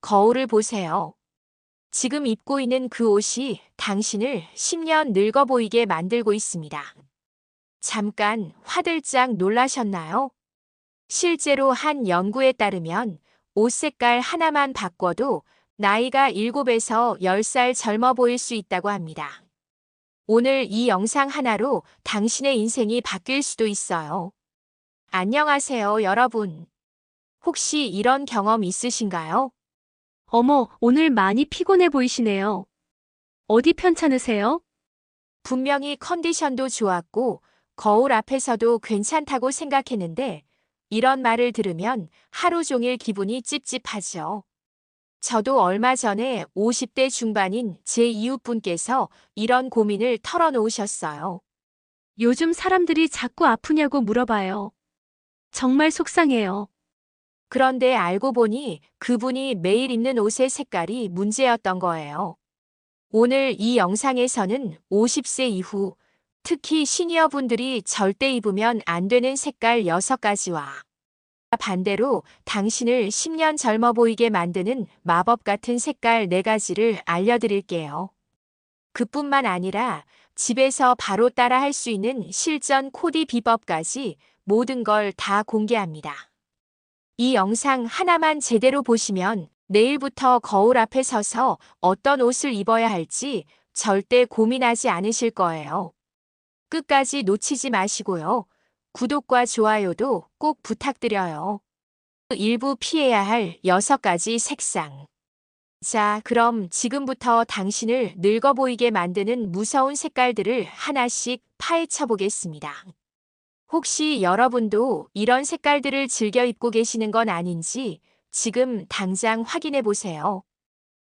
거울을 보세요. 지금 입고 있는 그 옷이 당신을 10년 늙어 보이게 만들고 있습니다. 잠깐 화들짝 놀라셨나요? 실제로 한 연구에 따르면 옷 색깔 하나만 바꿔도 나이가 7에서 10살 젊어 보일 수 있다고 합니다. 오늘 이 영상 하나로 당신의 인생이 바뀔 수도 있어요. 안녕하세요, 여러분. 혹시 이런 경험 있으신가요? 어머, 오늘 많이 피곤해 보이시네요. 어디 편찮으세요? 분명히 컨디션도 좋았고 거울 앞에서도 괜찮다고 생각했는데 이런 말을 들으면 하루 종일 기분이 찝찝하죠. 저도 얼마 전에 50대 중반인 제 이웃분께서 이런 고민을 털어놓으셨어요. 요즘 사람들이 자꾸 아프냐고 물어봐요. 정말 속상해요. 그런데 알고 보니 그분이 매일 입는 옷의 색깔이 문제였던 거예요. 오늘 이 영상에서는 50세 이후 특히 시니어분들이 절대 입으면 안 되는 색깔 6가지와 반대로 당신을 10년 젊어 보이게 만드는 마법 같은 색깔 4가지를 알려드릴게요. 그뿐만 아니라 집에서 바로 따라 할 수 있는 실전 코디 비법까지 모든 걸 다 공개합니다. 이 영상 하나만 제대로 보시면 내일부터 거울 앞에 서서 어떤 옷을 입어야 할지 절대 고민하지 않으실 거예요. 끝까지 놓치지 마시고요. 구독과 좋아요도 꼭 부탁드려요. 일부 피해야 할 6가지 색상. 자, 그럼 지금부터 당신을 늙어 보이게 만드는 무서운 색깔들을 하나씩 파헤쳐 보겠습니다. 혹시 여러분도 이런 색깔들을 즐겨 입고 계시는 건 아닌지 지금 당장 확인해 보세요.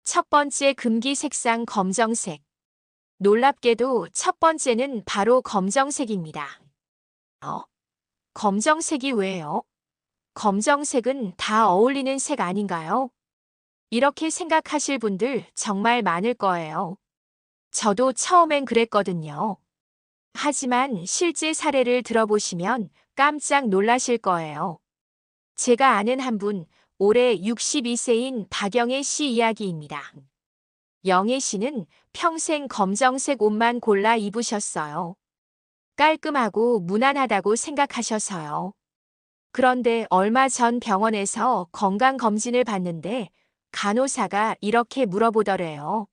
첫 번째 금기 색상 검정색. 놀랍게도 첫 번째는 바로 검정색입니다. 어? 검정색이 왜요? 검정색은 다 어울리는 색 아닌가요? 이렇게 생각하실 분들 정말 많을 거예요. 저도 처음엔 그랬거든요. 하지만 실제 사례를 들어보시면 깜짝 놀라실 거예요. 제가 아는 한 분, 올해 62세인 박영애 씨 이야기입니다. 영애 씨는 평생 검정색 옷만 골라 입으셨어요. 깔끔하고 무난하다고 생각하셔서요. 그런데 얼마 전 병원에서 건강검진을 받는데 간호사가 이렇게 물어보더래요.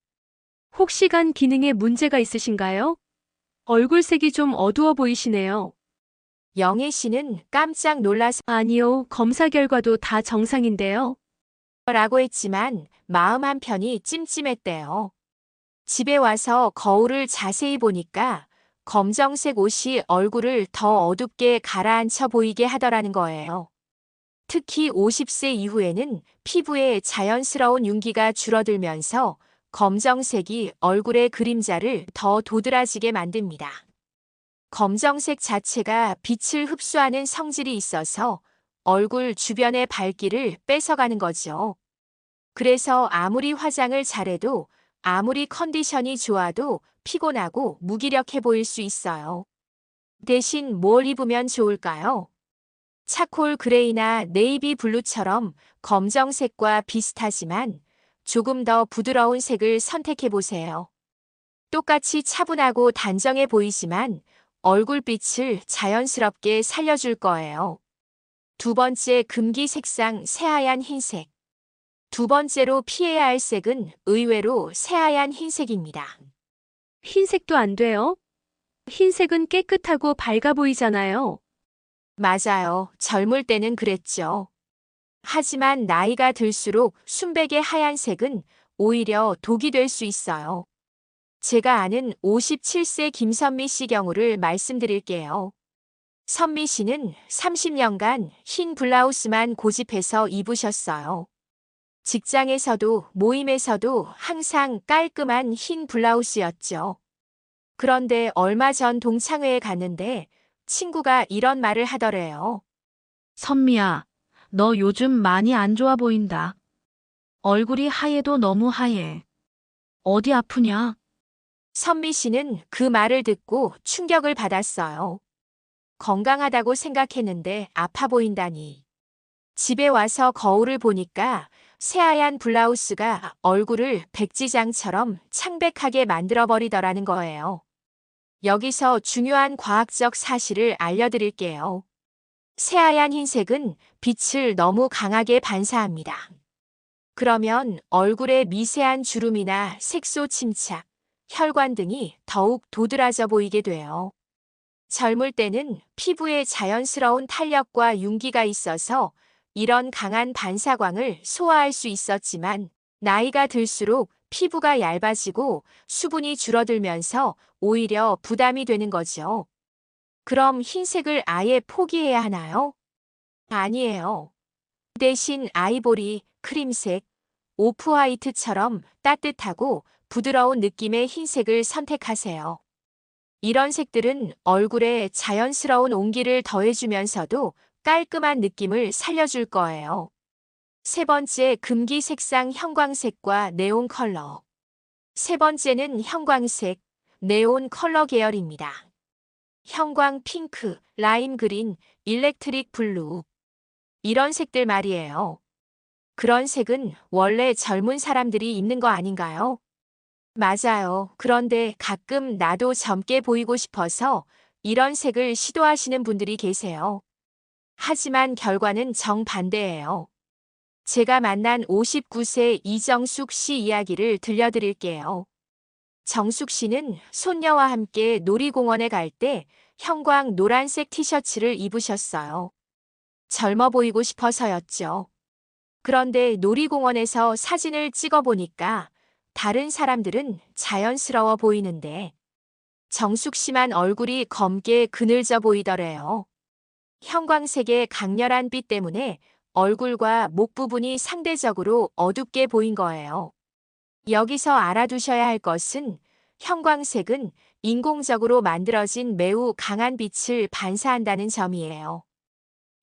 혹시 간 기능에 문제가 있으신가요? 얼굴색이 좀 어두워 보이시네요. 영애 씨는 깜짝 놀라서 아니요, 검사 결과도 다 정상인데요. 라고 했지만 마음 한편이 찜찜했대요. 집에 와서 거울을 자세히 보니까 검정색 옷이 얼굴을 더 어둡게 가라앉혀 보이게 하더라는 거예요. 특히 50세 이후에는 피부에 자연스러운 윤기가 줄어들면서 검정색이 얼굴의 그림자를 더 도드라지게 만듭니다. 검정색 자체가 빛을 흡수하는 성질이 있어서 얼굴 주변의 밝기를 뺏어가는 거죠. 그래서 아무리 화장을 잘해도 아무리 컨디션이 좋아도 피곤하고 무기력해 보일 수 있어요. 대신 뭘 입으면 좋을까요? 차콜 그레이나 네이비 블루처럼 검정색과 비슷하지만 조금 더 부드러운 색을 선택해 보세요. 똑같이 차분하고 단정해 보이지만 얼굴빛을 자연스럽게 살려줄 거예요. 두 번째 금기 색상 새하얀 흰색. 두 번째로 피해야 할 색은 의외로 새하얀 흰색입니다. 흰색도 안 돼요? 흰색은 깨끗하고 밝아 보이잖아요. 맞아요. 젊을 때는 그랬죠. 하지만 나이가 들수록 순백의 하얀색은 오히려 독이 될 수 있어요. 제가 아는 57세 김선미 씨 경우를 말씀드릴게요. 선미 씨는 30년간 흰 블라우스만 고집해서 입으셨어요. 직장에서도 모임에서도 항상 깔끔한 흰 블라우스였죠. 그런데 얼마 전 동창회에 갔는데 친구가 이런 말을 하더래요. 선미야, 너 요즘 많이 안 좋아 보인다. 얼굴이 하얘도 너무 하얘. 어디 아프냐? 선미 씨는 그 말을 듣고 충격을 받았어요. 건강하다고 생각했는데 아파 보인다니. 집에 와서 거울을 보니까 새하얀 블라우스가 얼굴을 백지장처럼 창백하게 만들어버리더라는 거예요. 여기서 중요한 과학적 사실을 알려드릴게요. 새하얀 흰색은 빛을 너무 강하게 반사합니다. 그러면 얼굴에 미세한 주름이나 색소 침착, 혈관 등이 더욱 도드라져 보이게 돼요. 젊을 때는 피부에 자연스러운 탄력과 윤기가 있어서 이런 강한 반사광을 소화할 수 있었지만 나이가 들수록 피부가 얇아지고 수분이 줄어들면서 오히려 부담이 되는 거죠. 그럼 흰색을 아예 포기해야 하나요? 아니에요. 대신 아이보리, 크림색, 오프화이트처럼 따뜻하고 부드러운 느낌의 흰색을 선택하세요. 이런 색들은 얼굴에 자연스러운 온기를 더해주면서도 깔끔한 느낌을 살려줄 거예요. 세 번째 금기 색상 형광색과 네온 컬러. 세 번째는 형광색, 네온 컬러 계열입니다. 형광 핑크, 라임 그린, 일렉트릭 블루. 이런 색들 말이에요. 그런 색은 원래 젊은 사람들이 입는 거 아닌가요? 맞아요. 그런데 가끔 나도 젊게 보이고 싶어서 이런 색을 시도하시는 분들이 계세요. 하지만 결과는 정반대예요. 제가 만난 59세 이정숙 씨 이야기를 들려드릴게요. 정숙 씨는 손녀와 함께 놀이공원에 갈 때 형광 노란색 티셔츠를 입으셨어요. 젊어 보이고 싶어서였죠. 그런데 놀이공원에서 사진을 찍어 보니까 다른 사람들은 자연스러워 보이는데 정숙 씨만 얼굴이 검게 그늘져 보이더래요. 형광색의 강렬한 빛 때문에 얼굴과 목 부분이 상대적으로 어둡게 보인 거예요. 여기서 알아두셔야 할 것은 형광색은 인공적으로 만들어진 매우 강한 빛을 반사한다는 점이에요.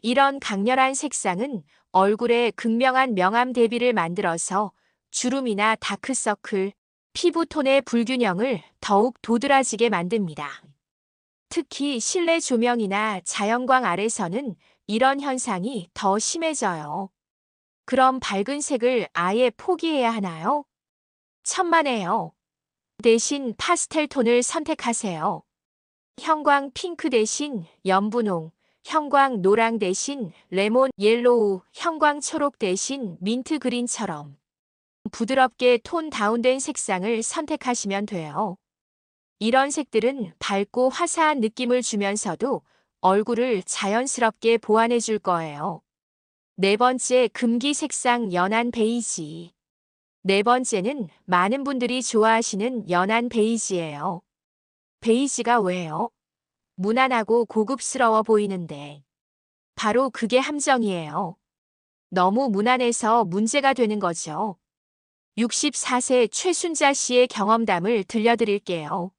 이런 강렬한 색상은 얼굴에 극명한 명암 대비를 만들어서 주름이나 다크서클, 피부톤의 불균형을 더욱 도드라지게 만듭니다. 특히 실내 조명이나 자연광 아래서는 이런 현상이 더 심해져요. 그럼 밝은 색을 아예 포기해야 하나요? 천만에요. 대신 파스텔 톤을 선택하세요. 형광 핑크 대신 연분홍, 형광 노랑 대신 레몬 옐로우, 형광 초록 대신 민트 그린처럼 부드럽게 톤 다운된 색상을 선택하시면 돼요. 이런 색들은 밝고 화사한 느낌을 주면서도 얼굴을 자연스럽게 보완해 줄 거예요. 네 번째 금기 색상 연한 베이지. 네 번째는 많은 분들이 좋아하시는 연한 베이지예요. 베이지가 왜요? 무난하고 고급스러워 보이는데. 바로 그게 함정이에요. 너무 무난해서 문제가 되는 거죠. 64세 최순자 씨의 경험담을 들려드릴게요.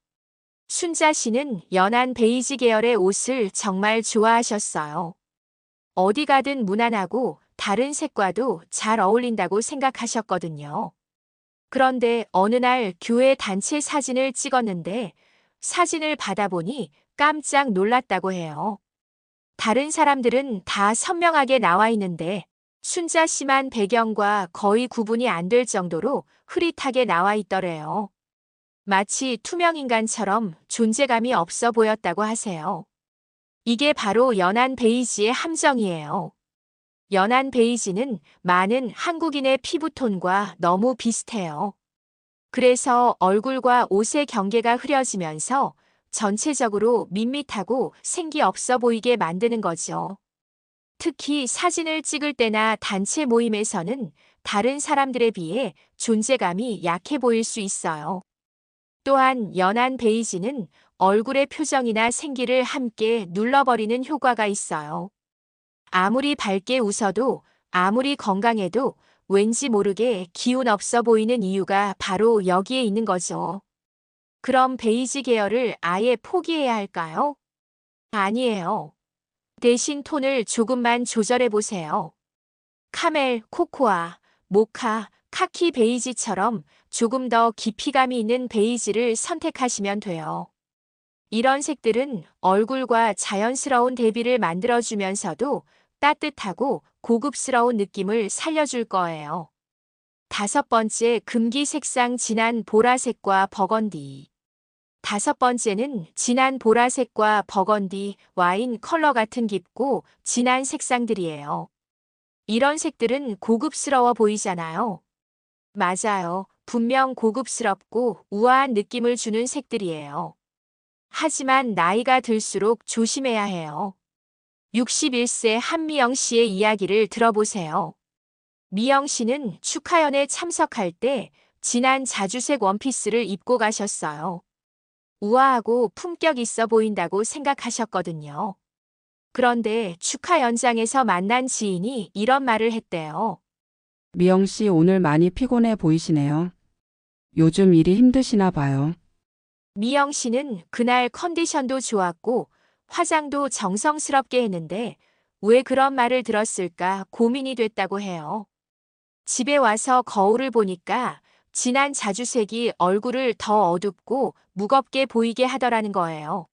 순자 씨는 연한 베이지 계열의 옷을 정말 좋아하셨어요. 어디 가든 무난하고 다른 색과도 잘 어울린다고 생각하셨거든요. 그런데 어느 날 교회 단체 사진을 찍었는데 사진을 받아보니 깜짝 놀랐다고 해요. 다른 사람들은 다 선명하게 나와 있는데 순자 씨만 배경과 거의 구분이 안 될 정도로 흐릿하게 나와 있더래요. 마치 투명인간처럼 존재감이 없어 보였다고 하세요. 이게 바로 연한 베이지의 함정이에요. 연한 베이지는 많은 한국인의 피부톤과 너무 비슷해요. 그래서 얼굴과 옷의 경계가 흐려지면서 전체적으로 밋밋하고 생기 없어 보이게 만드는 거죠. 특히 사진을 찍을 때나 단체 모임에서는 다른 사람들에 비해 존재감이 약해 보일 수 있어요. 또한 연한 베이지는 얼굴의 표정이나 생기를 함께 눌러버리는 효과가 있어요. 아무리 밝게 웃어도 아무리 건강해도 왠지 모르게 기운 없어 보이는 이유가 바로 여기에 있는 거죠. 그럼 베이지 계열을 아예 포기해야 할까요? 아니에요. 대신 톤을 조금만 조절해 보세요. 카멜, 코코아, 모카, 카키 베이지처럼 조금 더 깊이감이 있는 베이지를 선택하시면 돼요. 이런 색들은 얼굴과 자연스러운 대비를 만들어주면서도 따뜻하고 고급스러운 느낌을 살려줄 거예요. 다섯 번째 금기 색상 진한 보라색과 버건디. 다섯 번째는 진한 보라색과 버건디, 와인 컬러 같은 깊고 진한 색상들이에요. 이런 색들은 고급스러워 보이잖아요. 맞아요. 분명 고급스럽고 우아한 느낌을 주는 색들이에요. 하지만 나이가 들수록 조심해야 해요. 61세 한미영 씨의 이야기를 들어보세요. 미영 씨는 축하연에 참석할 때 진한 자주색 원피스를 입고 가셨어요. 우아하고 품격 있어 보인다고 생각하셨거든요. 그런데 축하 연장에서 만난 지인이 이런 말을 했대요. 미영 씨 오늘 많이 피곤해 보이시네요. 요즘 일이 힘드시나 봐요. 미영 씨는 그날 컨디션도 좋았고 화장도 정성스럽게 했는데 왜 그런 말을 들었을까 고민이 됐다고 해요. 집에 와서 거울을 보니까 진한 자주색이 얼굴을 더 어둡고 무겁게 보이게 하더라는 거예요.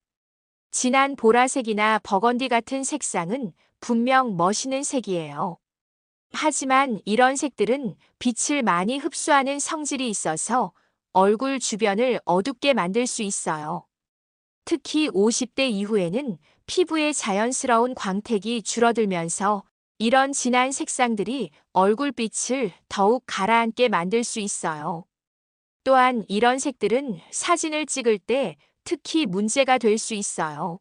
진한 보라색이나 버건디 같은 색상은 분명 멋있는 색이에요. 하지만 이런 색들은 빛을 많이 흡수하는 성질이 있어서 얼굴 주변을 어둡게 만들 수 있어요. 특히 50대 이후에는 피부의 자연스러운 광택이 줄어들면서 이런 진한 색상들이 얼굴빛을 더욱 가라앉게 만들 수 있어요. 또한 이런 색들은 사진을 찍을 때 특히 문제가 될 수 있어요.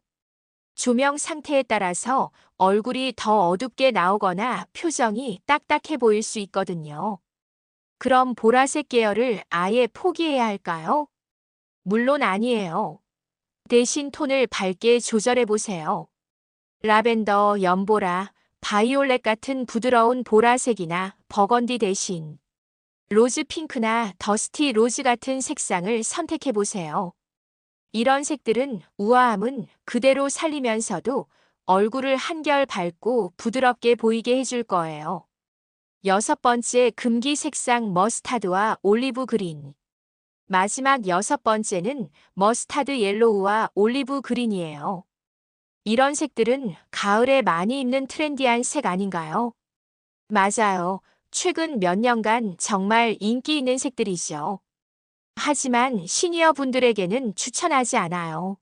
조명 상태에 따라서 얼굴이 더 어둡게 나오거나 표정이 딱딱해 보일 수 있거든요. 그럼 보라색 계열을 아예 포기해야 할까요? 물론 아니에요. 대신 톤을 밝게 조절해 보세요. 라벤더, 연보라, 바이올렛 같은 부드러운 보라색이나 버건디 대신 로즈 핑크나 더스티 로즈 같은 색상을 선택해 보세요. 이런 색들은 우아함은 그대로 살리면서도 얼굴을 한결 밝고 부드럽게 보이게 해줄 거예요. 여섯 번째 금기 색상 머스타드와 올리브 그린. 마지막 여섯 번째는 머스타드 옐로우와 올리브 그린이에요. 이런 색들은 가을에 많이 입는 트렌디한 색 아닌가요? 맞아요. 최근 몇 년간 정말 인기 있는 색들이죠. 하지만 시니어 분들에게는 추천하지 않아요.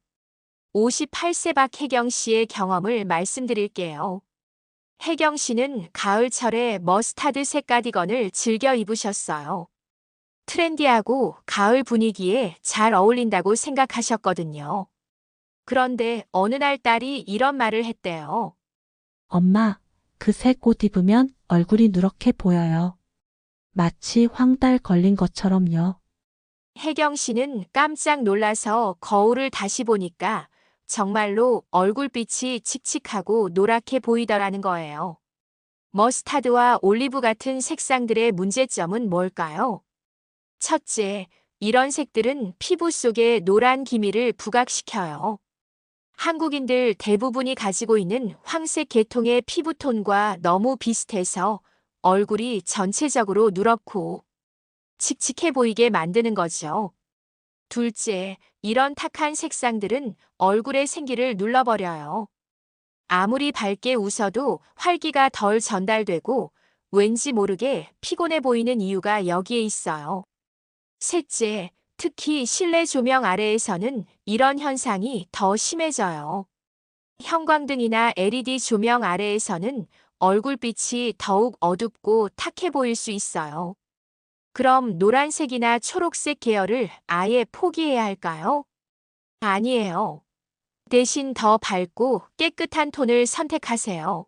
58세 박혜경 씨의 경험을 말씀드릴게요. 혜경 씨는 가을철에 머스타드 색 가디건을 즐겨 입으셨어요. 트렌디하고 가을 분위기에 잘 어울린다고 생각하셨거든요. 그런데 어느 날 딸이 이런 말을 했대요. 엄마, 그색옷 입으면 얼굴이 누렇게 보여요. 마치 황달 걸린 것처럼요. 혜경 씨는 깜짝 놀라서 거울을 다시 보니까 정말로 얼굴빛이 칙칙하고 노랗게 보이더라는 거예요. 머스타드와 올리브 같은 색상들의 문제점은 뭘까요? 첫째, 이런 색들은 피부 속에 노란 기미를 부각시켜요. 한국인들 대부분이 가지고 있는 황색 계통의 피부톤과 너무 비슷해서 얼굴이 전체적으로 누렇고 칙칙해 보이게 만드는 거죠. 둘째, 이런 탁한 색상들은 얼굴의 생기를 눌러버려요. 아무리 밝게 웃어도 활기가 덜 전달되고 왠지 모르게 피곤해 보이는 이유가 여기에 있어요. 셋째, 특히 실내 조명 아래에서는 이런 현상이 더 심해져요. 형광등이나 LED 조명 아래에서는 얼굴빛이 더욱 어둡고 탁해 보일 수 있어요. 그럼 노란색이나 초록색 계열을 아예 포기해야 할까요? 아니에요. 대신 더 밝고 깨끗한 톤을 선택하세요.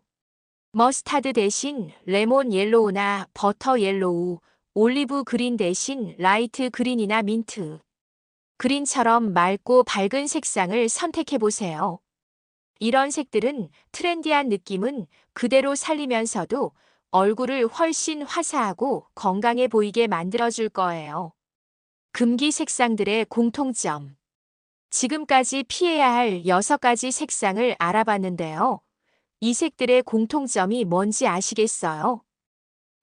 머스타드 대신 레몬 옐로우나 버터 옐로우, 올리브 그린 대신 라이트 그린이나 민트. 그린처럼 맑고 밝은 색상을 선택해 보세요. 이런 색들은 트렌디한 느낌은 그대로 살리면서도 얼굴을 훨씬 화사하고 건강해 보이게 만들어줄 거예요. 금기 색상들의 공통점. 지금까지 피해야 할 6가지 색상을 알아봤는데요. 이 색들의 공통점이 뭔지 아시겠어요?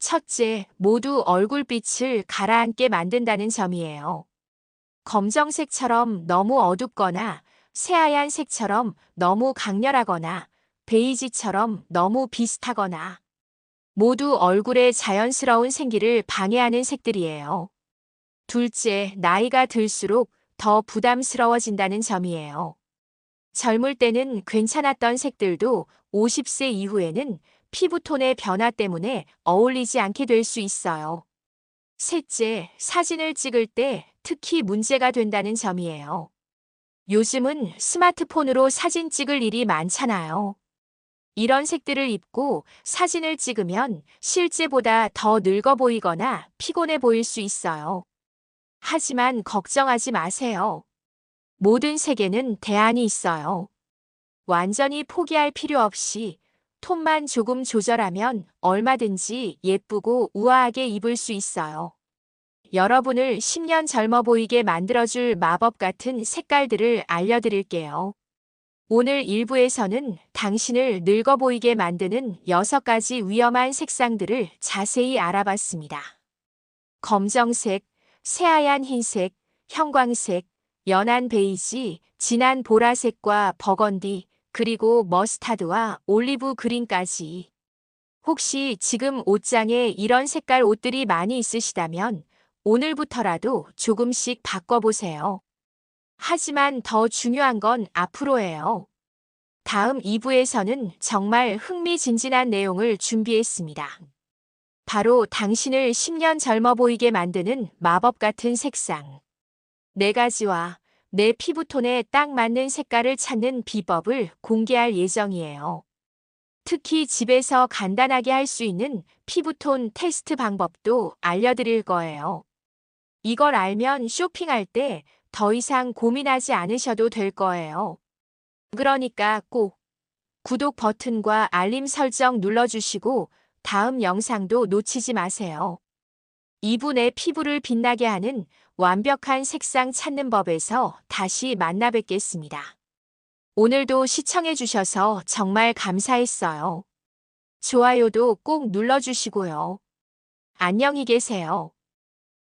첫째, 모두 얼굴빛을 가라앉게 만든다는 점이에요. 검정색처럼 너무 어둡거나 새하얀 색처럼 너무 강렬하거나 베이지처럼 너무 비슷하거나 모두 얼굴의 자연스러운 생기를 방해하는 색들이에요. 둘째, 나이가 들수록 더 부담스러워진다는 점이에요. 젊을 때는 괜찮았던 색들도 50세 이후에는 피부톤의 변화 때문에 어울리지 않게 될 수 있어요. 셋째, 사진을 찍을 때 특히 문제가 된다는 점이에요. 요즘은 스마트폰으로 사진 찍을 일이 많잖아요. 이런 색들을 입고 사진을 찍으면 실제보다 더 늙어 보이거나 피곤해 보일 수 있어요. 하지만 걱정하지 마세요. 모든 색에는 대안이 있어요. 완전히 포기할 필요 없이 톤만 조금 조절하면 얼마든지 예쁘고 우아하게 입을 수 있어요. 여러분을 10년 젊어 보이게 만들어줄 마법 같은 색깔들을 알려드릴게요. 오늘 1부에서는 당신을 늙어 보이게 만드는 6가지 위험한 색상들을 자세히 알아봤습니다. 검정색, 새하얀 흰색, 형광색, 연한 베이지, 진한 보라색과 버건디, 그리고 머스타드와 올리브 그린까지. 혹시 지금 옷장에 이런 색깔 옷들이 많이 있으시다면 오늘부터라도 조금씩 바꿔보세요. 하지만 더 중요한 건 앞으로예요. 다음 2부에서는 정말 흥미진진한 내용을 준비했습니다. 바로 당신을 10년 젊어 보이게 만드는 마법 같은 색상. 네 가지와 내 피부톤에 딱 맞는 색깔을 찾는 비법을 공개할 예정이에요. 특히 집에서 간단하게 할 수 있는 피부톤 테스트 방법도 알려드릴 거예요. 이걸 알면 쇼핑할 때 더 이상 고민하지 않으셔도 될 거예요. 그러니까 꼭 구독 버튼과 알림 설정 눌러주시고 다음 영상도 놓치지 마세요. 2분 내 피부를 빛나게 하는 완벽한 색상 찾는 법에서 다시 만나 뵙겠습니다. 오늘도 시청해주셔서 정말 감사했어요. 좋아요도 꼭 눌러주시고요. 안녕히 계세요.